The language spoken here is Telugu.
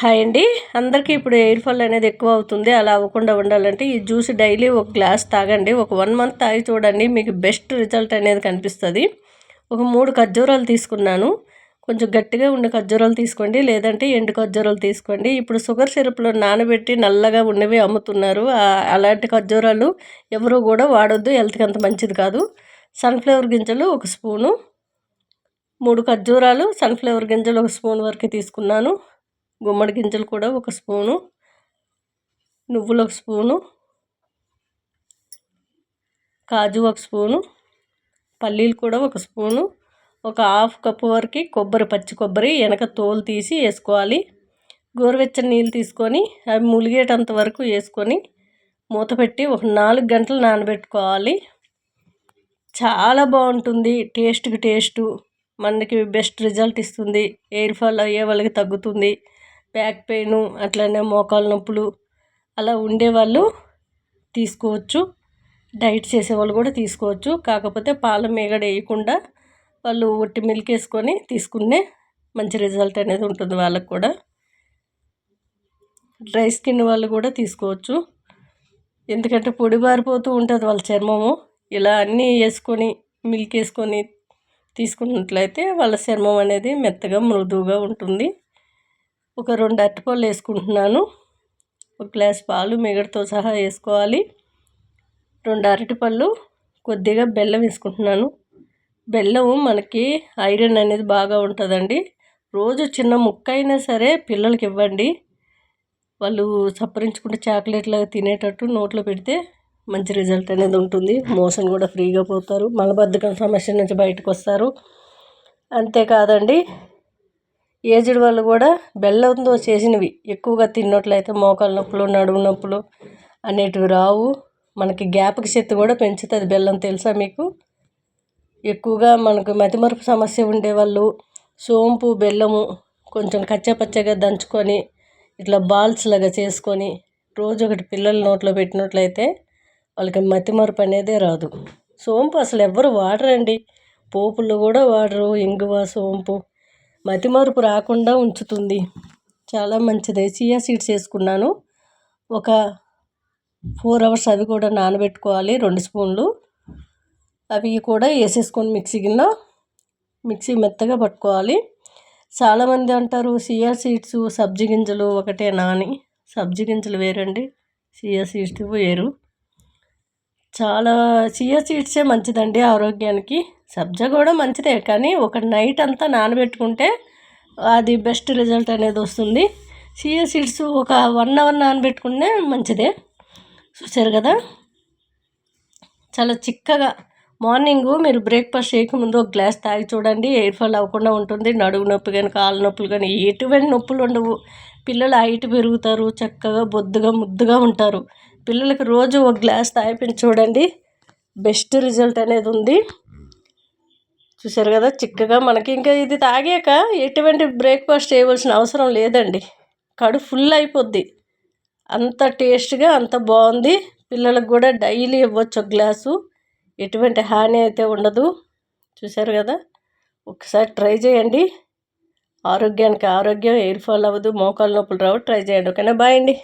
హాయ్ అండి. అందరికీ ఇప్పుడు ఎయిర్ ఫాల్ అనేది ఎక్కువ అవుతుంది. అలా అవ్వకుండా ఉండాలంటే ఈ జ్యూస్ డైలీ ఒక గ్లాస్ తాగండి. ఒక వన్ మంత్ తాగి చూడండి మీకు బెస్ట్ రిజల్ట్ అనేది కనిపిస్తుంది. ఒక మూడు ఖర్జూరాలు తీసుకున్నాను. కొంచెం గట్టిగా ఉండే ఖర్జూరాలు తీసుకోండి. లేదంటే ఎండు ఖర్జూరాలు తీసుకోండి. ఇప్పుడు షుగర్ సిరప్లో నానబెట్టి నల్లగా ఉన్నవి అమ్ముతున్నారు. అలాంటి ఖర్జూరాలు ఎవరు కూడా వాడొద్దు. హెల్త్కి అంత మంచిది కాదు. సన్ఫ్లవర్ గింజలు ఒక స్పూను. మూడు ఖర్జూరాలు సన్ఫ్లవర్ గింజలు ఒక స్పూన్ వరకు తీసుకున్నాను. గుమ్మడి గింజలు కూడా ఒక స్పూను నువ్వులు ఒక స్పూను కాజు ఒక స్పూను పల్లీలు కూడా ఒక స్పూను ఒక హాఫ్ కప్పు వరకు కొబ్బరి పచ్చి కొబ్బరి వెనక తోలు తీసి వేసుకోవాలి. గోరువెచ్చని నీళ్ళు తీసుకొని అవి ములిగేటంత వరకు వేసుకొని మూత పెట్టి ఒక నాలుగు గంటలు నానబెట్టుకోవాలి. చాలా బాగుంటుంది టేస్ట్కి టేస్టు మనకి బెస్ట్ రిజల్ట్ ఇస్తుంది ఎయిర్ ఫాల్ అయ్యే వాళ్ళకి తగ్గుతుంది. బ్యాక్ పెయిన్ అట్లనే మోకాలు నొప్పులు అలా ఉండేవాళ్ళు తీసుకోవచ్చు. డైట్ చేసేవాళ్ళు కూడా తీసుకోవచ్చు. కాకపోతే పాల మేగడ వేయకుండా వాళ్ళు ఒట్టి మిల్క్ వేసుకొని తీసుకునే మంచి రిజల్ట్ అనేది ఉంటుంది వాళ్ళకు కూడా. డ్రై స్కిన్ వాళ్ళు కూడా తీసుకోవచ్చు. ఎందుకంటే పొడి బారిపోతూ ఉంటుంది వాళ్ళ చర్మము. ఇలా అన్నీ వేసుకొని మిల్క్ వేసుకొని తీసుకున్నట్లయితే వాళ్ళ చర్మం అనేది మెత్తగా మృదువుగా ఉంటుంది. ఒక రెండు అరటిపళ్ళు వేసుకుంటున్నాను. ఒక గ్లాస్ పాలు మిగడతో సహా వేసుకోవాలి. రెండు అరటిపళ్ళు కొద్దిగా బెల్లం వేసుకుంటున్నాను. బెల్లం మనకి ఐరన్ అనేది బాగా ఉంటుందండి. రోజు చిన్న ముక్క అయినా సరే పిల్లలకి ఇవ్వండి. వాళ్ళు సప్పరించుకుంటే చాక్లెట్లాగా తినేటట్టు నోట్లో పెడితే మంచి రిజల్ట్ అనేది ఉంటుంది. మోషన్ కూడా ఫ్రీగా పోతారు. మలబద్ధకం సమస్య నుంచి బయటకు వస్తారు. అంతేకాదండి ఏజ్డ్ వాళ్ళు కూడా బెల్లంతో చేసినవి. ఎక్కువగా తిన్నట్లయితే మోకాళ్ళ నొప్పులు నడుము నొప్పులు అనేటివి రావు. మనకి జ్ఞాపక శక్తి కూడా పెంచుతుంది బెల్లం తెలుసా మీకు? ఎక్కువగా మనకు మతిమరుపు సమస్య ఉండేవాళ్ళు సోంపు బెల్లము కొంచెం కచ్చపచ్చగా దంచుకొని ఇట్లా బాల్స్ లాగా చేసుకొని రోజు ఒకటి పిల్లల నోట్లో పెట్టినట్లయితే వాళ్ళకి మతిమరుపు అనేదే రాదు. సోంపు అసలు ఎవ్వరు వాడరండి. పోపులు కూడా వాడరు. ఇంగువ సోంపు మతిమరుపు రాకుండా ఉంచుతుంది. చాలా మంచిది. చియా సీడ్స్ వేసుకున్నాను. ఒక ఫోర్ అవర్స్ అవి కూడా నానబెట్టుకోవాలి. రెండు స్పూన్లు. అవి కూడా వేసేసుకొని మిక్సీ గిన్నె మిక్సీ మెత్తగా పట్టుకోవాలి. చాలామంది అంటారు సియా సీడ్స్ సబ్జీ గింజలు ఒకటే నాని. సబ్జీ గింజలు వేరండి. సియా సీడ్స్ వేరు. చాలా చియా సీడ్సే మంచిదండి ఆరోగ్యానికి. సబ్జా కూడా మంచిదే కానీ ఒక నైట్ అంతా నానబెట్టుకుంటే అది బెస్ట్ రిజల్ట్ అనేది వస్తుంది. చియా సీడ్స్ ఒక వన్ అవర్ నానబెట్టుకుంటే మంచిదే. చూసారు కదా? చాలా చిక్కగా. మార్నింగ్ మీరు బ్రేక్ఫాస్ట్ చేయకముందు ఒక గ్లాస్ తాగి చూడండి ఎయిర్ ఫాల్ అవ్వకుండా ఉంటుంది. నడుగు నొప్పి కానీ కాళ్ళ నొప్పులు కానీ ఎటువంటి నొప్పులు ఉండవు. పిల్లలు హైట్ పెరుగుతారు చక్కగా బొద్దుగా ముద్దుగా ఉంటారు. పిల్లలకు రోజు ఒక గ్లాస్ తాగిపించి చూడండి. బెస్ట్ రిజల్ట్ అనేది ఉంది. చూసారు కదా చిక్కగా మనకి ఇంకా ఇది తాగాక ఎటువంటి బ్రేక్ఫాస్ట్ చేయవలసిన అవసరం లేదండి. కడు ఫుల్ అయిపోద్ది. అంత టేస్ట్గా అంత బాగుంది. పిల్లలకు కూడా డైలీ ఇవ్వచ్చు ఒక గ్లాసు. ఎటువంటి హాని అయితే ఉండదు. చూసారు కదా ఒకసారి ట్రై చేయండి. ఆరోగ్యానికి ఆరోగ్యం ఎయిర్ ఫాల్ అవ్వదు మోకాలు నొప్పులు రావు. ట్రై చేయండి. ఓకేనా? బాయ్ అండి.